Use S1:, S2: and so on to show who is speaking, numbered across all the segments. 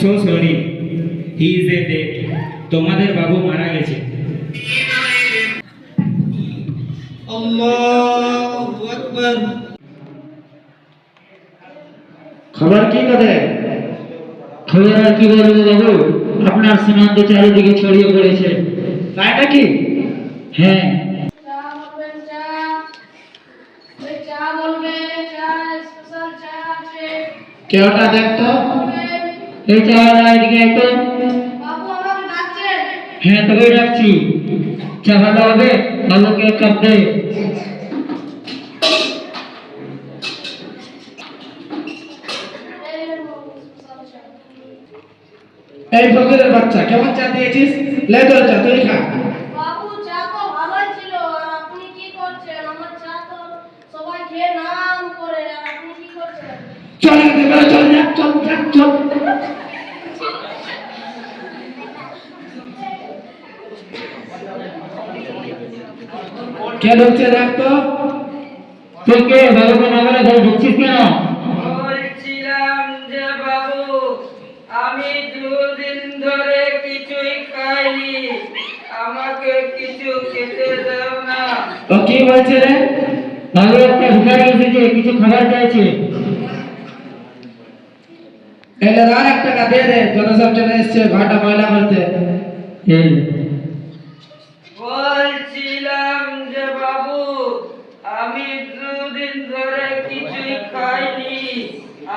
S1: So sorry he is a dead তোমাদের বাবু মারা গেছে।
S2: আল্লাহু আকবার।
S3: খবর কি করে খবর আর কি বলব বাবু? আপনার সীমান্ত চারিদিকে ছড়িয়ে পড়েছে। তাই নাকি হ্যাঁ।
S4: চা বলবেন চা ওই চা বলবে চা স্পেশাল চা আছে।
S3: কেউটা দেখতো? এই চাওয়ালা এদিকে হ্যাঁ তোকে ডাকছি। চা ভালো হবে বাবুকে এক কাপ দে।
S4: এই
S3: ফকিরের বাচ্চা কেমন চা দিয়েছিস? লে তোর চা তুই খা।
S4: বাবু চা তো ভালোই ছিল আর আপনি কি করছেন আমার চা তো সবাই খেয়ে নাম করে আর আপনি কি করছেন
S3: চল এখান থেকে বেরো, চল যা চল যা চল কে ঢুকছে দেখ তো তুই কে? বাবুকে না বলে ঘরে ঢুকছিস কেন?
S5: বলছিলাম যে বাবু আমি দুদিন ধরে কিছুই খাইনি। আমাকে কিছু খেতে দাও না।
S3: ও কি বলছে রে? বাবু একটা ভিখারি এসেছে কিছু খাবার চাইছে। এলে আর এক টাকা দে দে তোরা সব চলে এসছে ঘরটা ময়লা করতে
S5: বলছিলাম বাবু আমি দুদিন ধরে কিছুই খাইনি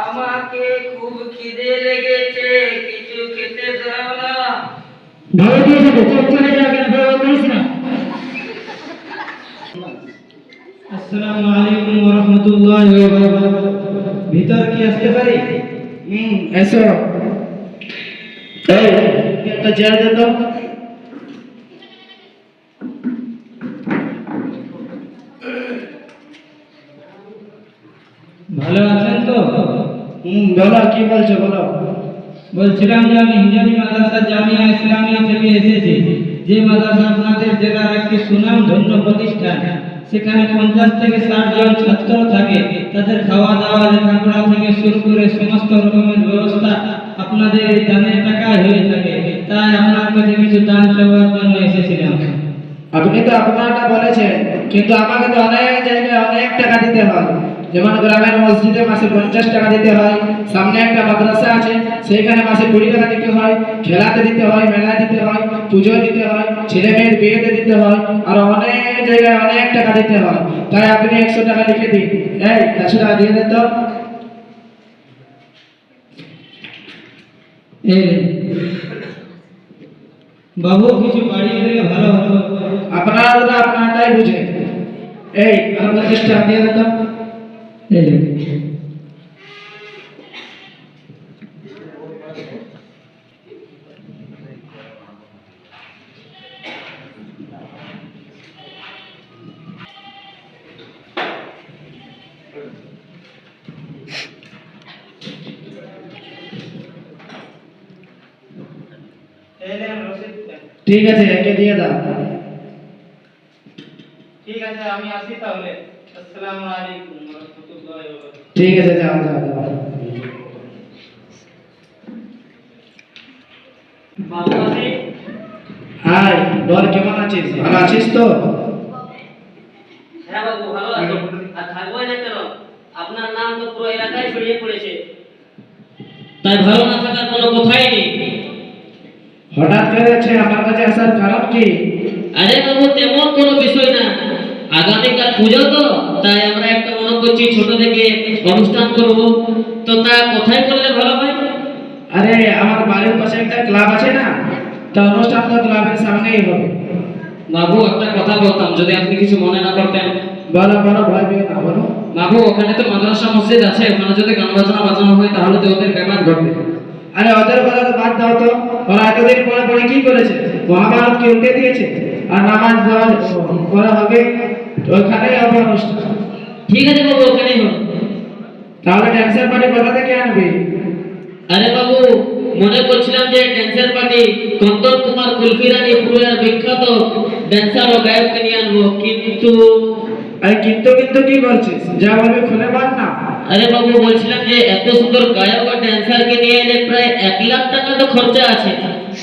S5: আমাকে খুব খিদে লেগেছে কিছু খেতে দাও না
S3: ধরে দিয়েছে তো চল চলে যা কেন ধরে করিস না
S2: আসসালামু আলাইকুম ওয়া রাহমাতুল্লাহি ওয়া বারাকাতুহু ভিতর কি আসতে পারি
S3: হুম এসো এই একটা চেয়ার দে তো
S2: ভালো আছেন তো
S3: হুম বলো কি বলছো বলো?
S2: বলছিলাম যে আমি হিজানি মাদ্রাসা জামিয়া ইসলামিয়া থেকে এসেছি। যে মাদ্রাসা আপনাদের জেলার একটি সুনাম ধন্য প্রতিষ্ঠান সেখানে পঞ্চাশ থেকে ষাট জন ছাত্র থাকে। তাদের খাওয়া দাওয়া লেখাপড়া থেকে শুরু করে সমস্ত রকমের ব্যবস্থা আপনাদের দানের টাকায় হয়ে থাকে। তাই আপনার কাছে কিছু দান চাওয়ার জন্য এসেছিলাম।
S3: আপনি তো আপনারটা বলেছেন কিন্তু আমাকে তো অনেক জায়গায় অনেক টাকা দিতে হয়। যেমন গ্রামের মসজিদে মাসে পঞ্চাশ টাকা দিতে হয়, সামনে একটা মাদ্রাসা আছে, সেইখানে মাসে কুড়ি টাকা দিতে হয়, খেলাতে দিতে হয়, মেলায় দিতে হয়, পুজোয় দিতে হয়, ছেলে মেয়ের বিয়েতে দিতে হয়, আর অনেক জায়গায় অনেক টাকা দিতে হয়। তাই আপনি একশো টাকা লিখে দিন। এই, একশো টাকা দিয়ে দেন তো।
S2: বাবু, কিছু বাড়িয়ে দিলে ভালো হতো।
S3: আপনারা আপনারটাই বুঝে এই, আর পঞ্চাশ টাকা দিয়ে দেন ঠিক আছে একে দিয়ে দাও।
S2: ঠিক আছে আমি আসি তাহলে। আসসালামু আলাইকুম ওয়া রাহমাতুল্লাহি ওয়া বারাকাতুহু
S3: ঠিক আছে যাও যাও যাও। হাই বল কেমন আছিস? ভালো আছিস তো?
S5: হ্যাঁ বাবু ভালো আছো। আর থাকবোই না কেন? আপনার নাম তো পুরো এলাকায় ছড়িয়ে পড়েছে। তাই ভালো না থাকার কোনো কথাই নেই।
S3: হঠাৎ করে আছে আমার কাছে আসার কারণ কি?
S5: আরে বাবু তেমন কোনো বিষয় না। আগামীকাল পুজো তো তাই আমরা একটা মনে করছি ছোট থেকে অনুষ্ঠান করব। তো তা কোথায় করলে ভালো হয়?
S3: আরে আমার বাড়ির পাশে একটা ক্লাব আছে না তা অনুষ্ঠান তো ক্লাবের সামনেই হবে।
S5: বাবু একটা কথা বলতাম যদি আপনি কিছু মনে না করতেন।
S3: বলো বলো ভয় পেও না বলো।
S5: বাবু ওখানে তো মাদ্রাসা মসজিদ আছে ওখানে যদি গান বাজনা বাজানো হয় তাহলে তো ওদের ব্যাপার ঘটবে।
S3: আরে ওদের কথা তো বাদ দাও তো। ওরা এতদিন পরে পরে কি করেছে? মহাভারত কি উল্টে দিয়েছে। আর নামাজ দেওয়া করা হবে ওইখানেই হবে অনুষ্ঠান।
S5: ঠিক আছে বাবু ওখানেই হবে।
S3: তাহলে ড্যান্সের পার্টি কোথা থেকে আনবি?
S5: আরে বাবু মনে করছিলাম যে ড্যান্সার পার্টি কন্দন কুমার কুলফি রানী পুরুলিয়ার বিখ্যাত ড্যান্সার ও গায়ককে নিয়ে আনব। কিন্তু
S3: আরে কিন্তু কিন্তু কি করছিস? যা বলবি খুলে বল না।
S5: আরে বাবু বলছিলাম যে এত সুন্দর গায়ক আর ড্যান্সারকে নিয়ে এলে প্রায় এক লাখ টাকা তো খরচা আছে।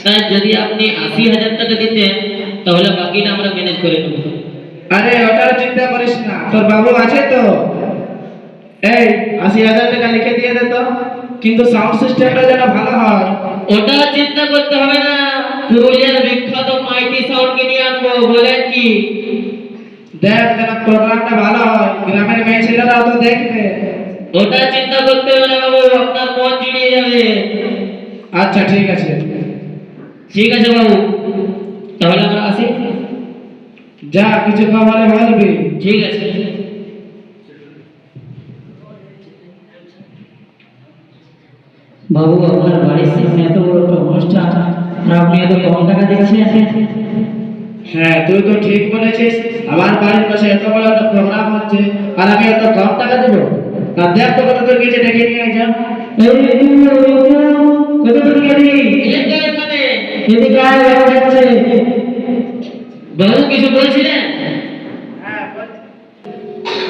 S5: তাই যদি আপনি আশি হাজার টাকা দিতেন তাহলে বাকিটা আমরা ম্যানেজ করে নেব।
S3: আরে ওটার চিন্তা করিস না। তোর বাবু আছে তো? এই আশি হাজার টাকা লিখে দিয়ে দে তো। কিন্তু সাউন্ড সিস্টেমটা যেন ভালো হয়।
S5: ওটা চিন্তা করতে হবে না। পুরুলিয়ার বিখ্যাত মাইটি সাউন্ডকে নিয়ে আনব বলেন কি?
S3: দেখ যেন প্রোগ্রামটা ভালো হয়। গ্রামের মেয়ে ছেলেরাও তো দেখবে।
S5: ওটা চিন্তা করতে হবে না বাবু আপনার মন জুড়িয়ে যাবে।
S3: আচ্ছা ঠিক আছে।
S5: ঠিক আছে বাবু। তাহলে আমরা আসি।
S3: যা কিছু খবরে বলবি
S5: ঠিক আছে
S2: বাবু আপনার বাড়ির সামনে এত বড় একটা অনুষ্ঠান আর আপনি এত কম টাকা দিচ্ছেন
S3: হ্যাঁ তুই তো ঠিক বলেছিস আমার বাড়ির পাশে এত বড় একটা প্রোগ্রাম হচ্ছে আর আমি এত কম টাকা দেবো না দেখ তো কত তোর কাছে ডেকে নিয়ে যা
S2: কত টাকা দিই
S5: এলেন
S2: এদিকে আয় যাচ্ছে
S5: বাবু কিছু বলছিলেন
S3: হ্যাঁ,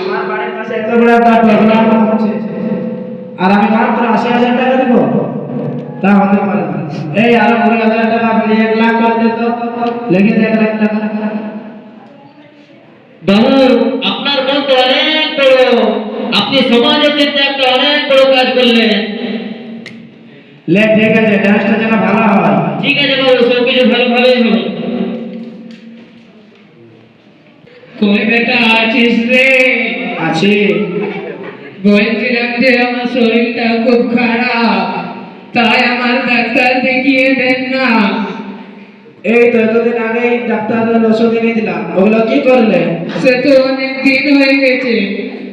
S3: আমার বাড়ির পাশে এত বড় একটা প্রোগ্রাম হচ্ছে আর আমি মাত্র আশি হাজার টাকা দিব তা হতে পারে না এই আরও কুড়ি হাজার টাকা আপনি এক লাখ করে দিত লেগে দে এক লাখ টাকা
S5: বাবু আপনার মন তো অনেক বড় আপনি সমাজের জন্য একটা অনেক বড় কাজ করলেন
S3: লে ঠিক আছে ডান্সটা যেন ভালো হয়
S5: ঠিক আছে বাবু সব কিছু ভালোভাবেই
S3: আছি।
S2: বলছিলাম যে আমার শরীরটা খুব খারাপ। তাই আমার ডাক্তার দেখিয়ে দেন না।
S3: এই তো এতদিন আগেই ডাক্তারের ওষুধ এনে দিলাম। ওগুলো কি করলে?
S2: সে তো অনেক দিন হয়ে গেছে।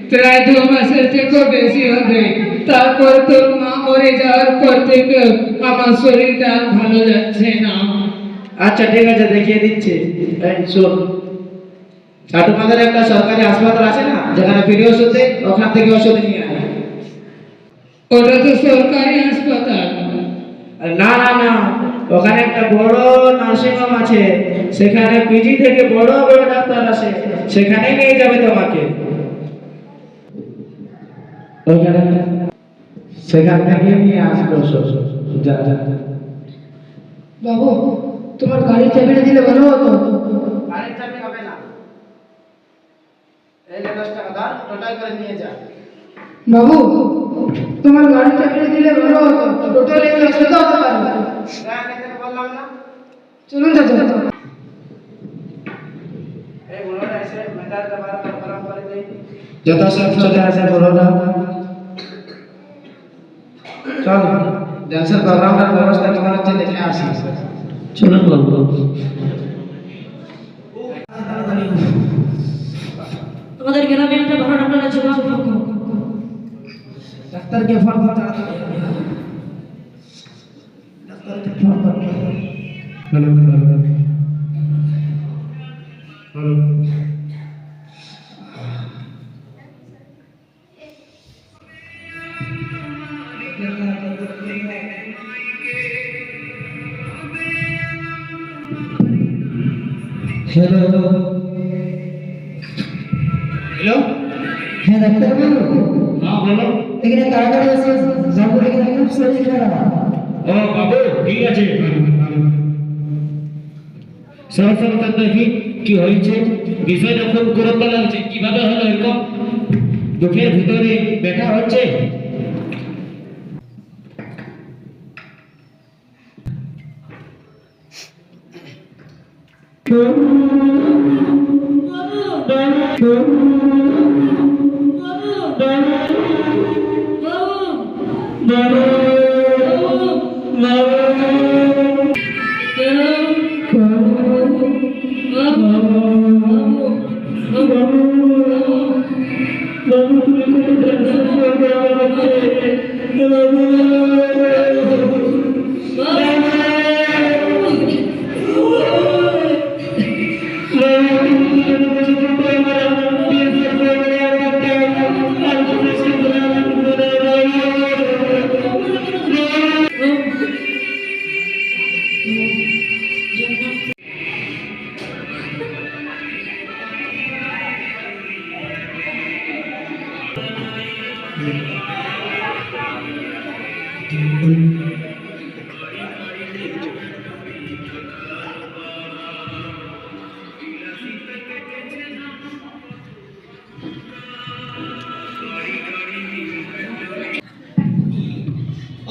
S2: প্রায় দু মাসের থেকেও বেশি হবে। তারপর তোর মা মরে যাওয়ার পর থেকে আমার শরীরটা ভালো যাচ্ছে না।
S3: আচ্ছা ঠিক আছে দেখিয়ে দিচ্ছি। এই শোন। চাটুমাদের একটা সরকারি হাসপাতাল আছে না যেখানে ফ্রি ওষুধ দেয় ওখান থেকে ওষুধ নিয়ে আয়।
S2: ওটা তো সরকারি হাসপাতাল।
S3: না না না ওখানে একটা বড় নার্সিং হোম আছে সেখানে পিজি থেকে বড় বড় ডাক্তার আসে সেখানে নিয়ে যাবে তোমাকে। ওইখানে সেখান থেকে নিয়ে আসবে যা যা।
S6: বাবু তোমার গাড়ির চাবিটা দিলে ভালো হতো?
S3: গাড়ির চাবি হবে না। এই নে দশ টাকা ধর টোটাল করে নিয়ে যা
S6: বাবু তোমার গাড়ির চাবিটা দিলে ভালো হতো টোটালি একটু অসুবিধা হতে পারে
S3: যা নিতে বললাম না
S6: চলুন চাচা
S3: এই বুড়োটা এসে মেটারটা বার করে গরম করে দেই যত সব চলে আসে বুড়োটা চল ডান্সের প্রোগ্রামটার ব্যবস্থা কেমন হচ্ছে দেখে আসি
S2: চলুন বাবু
S4: আমাদের গ্রামে একটা ভালো ডাক্তার আছে
S3: ডাক্তারকে ফোন কর তাড়াতাড়ি ডাক্তারকে ফোন কর হ্যালো হ্যালো হ্যালো
S6: এখানে রাখতে হবে
S1: না বলো।
S6: এখানে কারা আছে যাব এখানে খুব সোজা কারা
S1: ও বাবু ঠিক আছে। দেখি কি হয়েছে? কীভাবে হলো এরকম? দুঃখের ভিতরে ব্যথা হচ্ছে?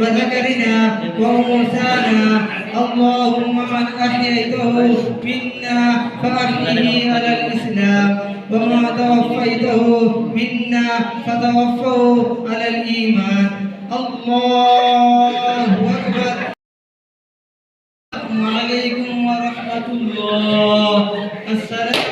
S2: وذكرنا وانثانا اللهم من أحييته منا فاحيه على الإسلام وما توفيته منا فتوفه على الإيمان. الله أكبر. السلام عليكم ورحمة الله. السلام